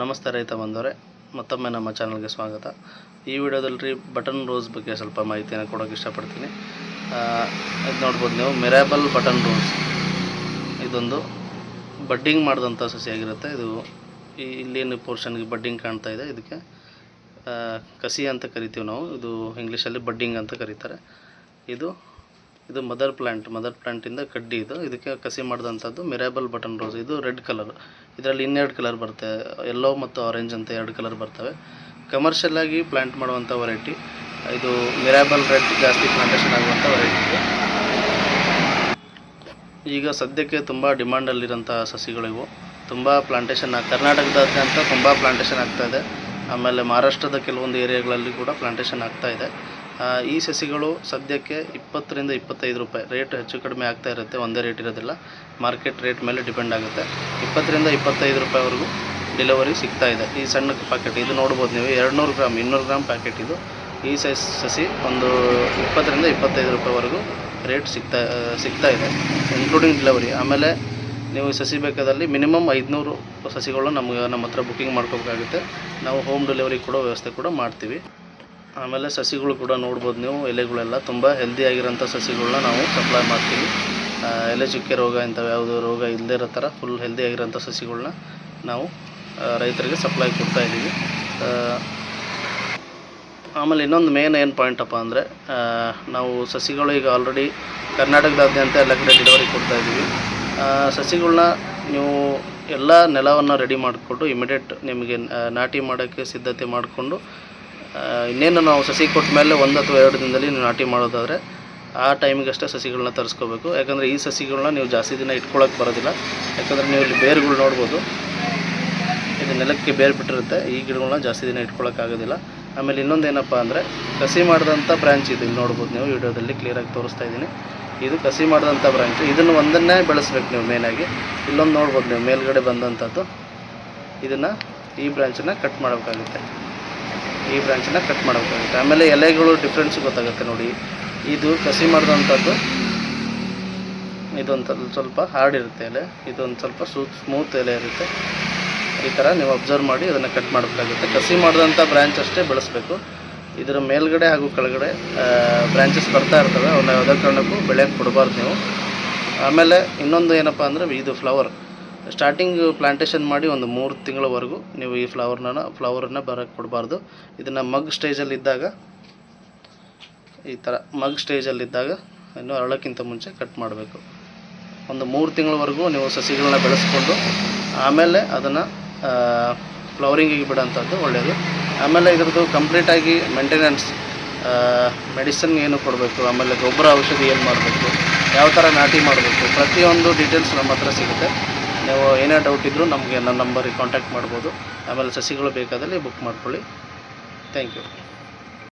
ನಮಸ್ತೆ ರೈತ ಬಂದವರೇ, ಮತ್ತೊಮ್ಮೆ ನಮ್ಮ ಚಾನಲ್ಗೆ ಸ್ವಾಗತ. ಈ ವಿಡಿಯೋದಲ್ಲಿ ಬಟನ್ ರೋಸ್ ಬಗ್ಗೆ ಸ್ವಲ್ಪ ಮಾಹಿತಿಯನ್ನು ಕೊಡೋಕ್ಕೆ ಇಷ್ಟಪಡ್ತೀನಿ. ಇದು ನೋಡ್ಬೋದು ನೀವು, ಮಿರಾಬಲ್ ಬಟನ್ ರೋಸ್ ಇದೊಂದು ಬಡ್ಡಿಂಗ್ ಮಾಡಿದಂಥ ಸಸಿಯಾಗಿರುತ್ತೆ ಇದು ಇಲ್ಲಿನ ಪೋರ್ಷನ್ಗೆ ಬಡ್ಡಿಂಗ್ ಕಾಣ್ತಾ ಇದೆ. ಇದಕ್ಕೆ ಕಸಿ ಅಂತ ಕರಿತೀವಿ ನಾವು. ಇದು ಇಂಗ್ಲೀಷಲ್ಲಿ ಬಡ್ಡಿಂಗ್ ಅಂತ ಕರೀತಾರೆ. ಇದು ಇದು ಮದರ್ ಪ್ಲ್ಯಾಂಟ್ ಮದರ್ ಪ್ಲ್ಯಾಂಟಿಂದ ಕಡ್ಡಿ ಇದು. ಇದಕ್ಕೆ ಕಸಿ ಮಾಡಿದಂಥದ್ದು ಮಿರಾಬಲ್ ಬಟನ್ ರೋಸ್ ಇದು ರೆಡ್ ಕಲರ್ ಇದರಲ್ಲಿ ಇನ್ನೆರಡು ಕಲರ್ ಬರುತ್ತೆ. ಎಲ್ಲೋ ಮತ್ತು ಆರೆಂಜ್ ಅಂತ ಎರಡು ಕಲರ್ ಬರ್ತವೆ. ಕಮರ್ಷಿಯಲ್ ಆಗಿ ಪ್ಲ್ಯಾಂಟ್ ಮಾಡುವಂಥ ವೆರೈಟಿ ಇದು ಮಿರಾಬಲ್ ರೆಡ್ ಜಾಸ್ತಿ ಪ್ಲಾಂಟೇಷನ್ ಆಗುವಂಥ ವೆರೈಟಿ ಈಗ ಸದ್ಯಕ್ಕೆ ತುಂಬ ಡಿಮಾಂಡಲ್ಲಿರೋಂಥ ಸಸಿಗಳಿವು ತುಂಬ ಪ್ಲಾಂಟೇಷನ್ ಕರ್ನಾಟಕದಾದ್ಯಂತ ತುಂಬ ಪ್ಲಾಂಟೇಷನ್ ಆಗ್ತಾ ಇದೆ. ಆಮೇಲೆ ಮಹಾರಾಷ್ಟ್ರದ ಕೆಲವೊಂದು ಏರಿಯಾಗಳಲ್ಲಿ ಕೂಡ ಪ್ಲಾಂಟೇಶನ್ ಆಗ್ತಾ ಇದೆ. ಈ ಸಸಿಗಳು ಸದ್ಯಕ್ಕೆ ಇಪ್ಪತ್ತರಿಂದ ಇಪ್ಪತ್ತೈದು ರೂಪಾಯಿ. ರೇಟ್ ಹೆಚ್ಚು ಕಡಿಮೆ ಆಗ್ತಾ ಇರುತ್ತೆ, ಒಂದೇ ರೇಟ್ ಇರೋದಿಲ್ಲ. ಮಾರ್ಕೆಟ್ ರೇಟ್ ಮೇಲೆ ಡಿಪೆಂಡ್ ಆಗುತ್ತೆ. ಇಪ್ಪತ್ತರಿಂದ ಇಪ್ಪತ್ತೈದು ರೂಪಾಯಿವರೆಗೂ ಡೆಲಿವರಿ ಸಿಗ್ತಾ ಇದೆ. ಈ ಸಣ್ಣ ಪ್ಯಾಕೆಟ್, ಇದು ನೋಡ್ಬೋದು ನೀವು, ಎರಡುನೂರು ಗ್ರಾಮ್, ಇನ್ನೂರು ಗ್ರಾಮ್ ಪ್ಯಾಕೆಟ್ ಇದು. ಈ ಸಸಿ ಒಂದು ಇಪ್ಪತ್ತರಿಂದ ಇಪ್ಪತ್ತೈದು ರೂಪಾಯಿವರೆಗೂ ರೇಟ್ ಸಿಗ್ತಾ ಸಿಗ್ತಾ ಇದೆ ಇನ್ಕ್ಲೂಡಿಂಗ್ ಡೆಲಿವರಿ ಆಮೇಲೆ ನೀವು ಸಸಿ ಬೇಕಾದಲ್ಲಿ ಮಿನಿಮಮ್ ಐದುನೂರು ಸಸಿಗಳು ನಮಗೆ ನಮ್ಮ ಹತ್ರ ಬುಕ್ಕಿಂಗ್ ಮಾಡ್ಕೋಬೇಕಾಗುತ್ತೆ. ನಾವು ಹೋಮ್ ಡೆಲಿವರಿ ಕೊಡೋ ವ್ಯವಸ್ಥೆ ಕೂಡ ಮಾಡ್ತೀವಿ. ಆಮೇಲೆ ಸಸಿಗಳು ಕೂಡ ನೋಡ್ಬೋದು ನೀವು, ಎಲೆಗಳೆಲ್ಲ ತುಂಬ ಹೆಲ್ದಿ ಆಗಿರೋಂಥ ಸಸಿಗಳನ್ನ ನಾವು ಸಪ್ಲೈ ಮಾಡ್ತೀವಿ. ಎಲೆ ಚುಕ್ಕೆ ರೋಗ ಇಂಥವು ಯಾವುದೋ ರೋಗ ಇಲ್ಲದೇ ಇರೋ ಥರ ಫುಲ್ ಹೆಲ್ದಿ ಆಗಿರೋಂಥ ಸಸಿಗಳನ್ನ ನಾವು ರೈತರಿಗೆ ಸಪ್ಲೈ ಕೊಡ್ತಾ ಇದ್ದೀವಿ. ಆಮೇಲೆ ಇನ್ನೊಂದು ಮೇನ್ ಏನು ಪಾಯಿಂಟಪ್ಪ ಅಂದರೆ ನಾವು ಸಸಿಗಳು ಈಗ ಆಲ್ರೆಡಿ ಕರ್ನಾಟಕದಾದ್ಯಂತ ಎಲ್ಲ ಕಡೆ ಡೆಲಿವರಿ ಕೊಡ್ತಾ ಇದ್ದೀವಿ. ಸಸಿಗಳನ್ನ ನೀವು ಎಲ್ಲ ನೆಲವನ್ನು ರೆಡಿ ಮಾಡಿಕೊಂಡು ಇಮಿಡಿಯೇಟ್ ನಿಮಗೆ ನಾಟಿ ಮಾಡೋಕ್ಕೆ ಸಿದ್ಧತೆ ಮಾಡಿಕೊಂಡು ಇನ್ನೇನು ನಾವು ಸಸಿ ಕೊಟ್ಟ ಮೇಲೆ ಒಂದು ಅಥವಾ ಎರಡು ದಿನದಲ್ಲಿ ನೀವು ನಾಟಿ ಮಾಡೋದಾದರೆ ಆ ಟೈಮಿಗಷ್ಟೇ ಸಸಿಗಳನ್ನ ತರಿಸ್ಕೋಬೇಕು. ಯಾಕಂದರೆ ಈ ಸಸಿಗಳನ್ನ ನೀವು ಜಾಸ್ತಿ ದಿನ ಇಟ್ಕೊಳ್ಳೋಕೆ ಬರೋದಿಲ್ಲ. ಯಾಕಂದರೆ ನೀವು ಇಲ್ಲಿ ಬೇರುಗಳು ನೋಡ್ಬೋದು. ಇದು ನೆಲಕ್ಕೆ ಬೇರೆ ಬಿಟ್ಟಿರುತ್ತೆ. ಈ ಗಿಡಗಳನ್ನ ಜಾಸ್ತಿ ದಿನ ಇಟ್ಕೊಳ್ಳೋಕ್ಕಾಗೋದಿಲ್ಲ ಆಮೇಲೆ ಇನ್ನೊಂದು ಏನಪ್ಪ ಅಂದರೆ ಕಸಿ ಮಾಡಿದಂಥ ಬ್ರ್ಯಾಂಚ್ ಇದು. ಇಲ್ಲಿ ನೋಡ್ಬೋದು ನೀವು, ವಿಡಿಯೋದಲ್ಲಿ ಕ್ಲಿಯರಾಗಿ ತೋರಿಸ್ತಾ ಇದ್ದೀನಿ. ಇದು ಕಸಿ ಮಾಡಿದಂಥ ಬ್ರ್ಯಾಂಚ್ ಇದನ್ನು ಒಂದನ್ನೇ ಬೆಳೆಸ್ಬೇಕು ನೀವು ಮೇನಾಗಿ ಇಲ್ಲೊಂದು ನೋಡ್ಬೋದು ನೀವು, ಮೇಲ್ಗಡೆ ಬಂದಂಥದ್ದು ಇದನ್ನು ಈ ಬ್ರ್ಯಾಂಚನ್ನು ಕಟ್ ಮಾಡಬೇಕಾಗುತ್ತೆ. ಈ ಬ್ರ್ಯಾಂಚನ್ನ ಕಟ್ ಮಾಡಬೇಕಾಗುತ್ತೆ. ಆಮೇಲೆ ಎಲೆಗಳು ಡಿಫ್ರೆನ್ಸ್ ಗೊತ್ತಾಗುತ್ತೆ ನೋಡಿ. ಇದು ಕಸಿ ಮಾಡಿದಂಥದ್ದು. ಇದೊಂದು ಸ್ವಲ್ಪ- ಹಾರ್ಡ್ ಇರುತ್ತೆ ಎಲೆ. ಇದೊಂದು ಸ್ವಲ್ಪ ಸ್ಮೂತ್ ಎಲೆ ಇರುತ್ತೆ. ಈ ಥರ ನೀವು ಅಬ್ಸರ್ವ್ ಮಾಡಿ ಅದನ್ನು ಕಟ್ ಮಾಡಬೇಕಾಗುತ್ತೆ. ಕಸಿ ಮಾಡಿದಂಥ ಬ್ರ್ಯಾಂಚ್ ಅಷ್ಟೇ ಬೆಳೆಸಬೇಕು. ಇದರ ಮೇಲ್ಗಡೆ ಹಾಗೂ ಕೆಳಗಡೆ ಬ್ರ್ಯಾಂಚಸ್ ಬರ್ತಾ ಇರ್ತವೆ. ಅವನ್ನ ಯಾವುದೇ ಕಾರಣಕ್ಕೂ ಬೆಳೆಯೋಕ್ಕೆ ಕೊಡಬಾರ್ದು ನೀವು. ಆಮೇಲೆ ಇನ್ನೊಂದು ಏನಪ್ಪ ಅಂದರೆ ಇದು ಫ್ಲವರ್ ಸ್ಟಾರ್ಟಿಂಗ್ ಪ್ಲಾಂಟೇಷನ್ ಮಾಡಿ ಒಂದು ಮೂರು ತಿಂಗಳವರೆಗೂ ನೀವು ಈ ಫ್ಲವರ್ನ ಫ್ಲವರನ್ನ ಬರೋಕ್ಕೆ ಕೊಡಬಾರ್ದು. ಇದನ್ನು ಮಗ್ ಸ್ಟೇಜಲ್ಲಿದ್ದಾಗ ಈ ಥರ ಮಗ್ ಸ್ಟೇಜಲ್ಲಿದ್ದಾಗ ಇನ್ನು ಅರಳಕ್ಕಿಂತ ಮುಂಚೆ ಕಟ್ ಮಾಡಬೇಕು. ಒಂದು ಮೂರು ತಿಂಗಳವರೆಗೂ ನೀವು ಸಸಿಗಳನ್ನ ಬೆಳೆಸ್ಕೊಂಡು, ಆಮೇಲೆ ಅದನ್ನು ಫ್ಲವರಿಂಗಿಗೆ ಬಿಡೋಂಥದ್ದು ಒಳ್ಳೆಯದು ಆಮೇಲೆ ಇದರದ್ದು ಕಂಪ್ಲೀಟಾಗಿ ಮೇಂಟೆನೆನ್ಸ್ ಮೆಡಿಸನ್ ಏನು ಕೊಡಬೇಕು, ಆಮೇಲೆ ಗೊಬ್ಬರ ಔಷಧಿ ಏನು ಮಾಡಬೇಕು, ಯಾವ ಥರ ನಾಟಿ ಮಾಡಬೇಕು, ಪ್ರತಿಯೊಂದು ಡೀಟೇಲ್ಸ್ ನಮ್ಮ ಹತ್ರ ಸಿಗುತ್ತೆ. ನೀವು ಏನೇ ಡೌಟ್ ಇದ್ದರೂ ನಮಗೆ ನನ್ನ ನಂಬರಿಗೆ ಕಾಂಟ್ಯಾಕ್ಟ್ ಮಾಡ್ಬೋದು. ಆಮೇಲೆ ಸಸಿಗಳು ಬೇಕಾದಲ್ಲಿ ಬುಕ್ ಮಾಡ್ಕೊಳ್ಳಿ. Thank you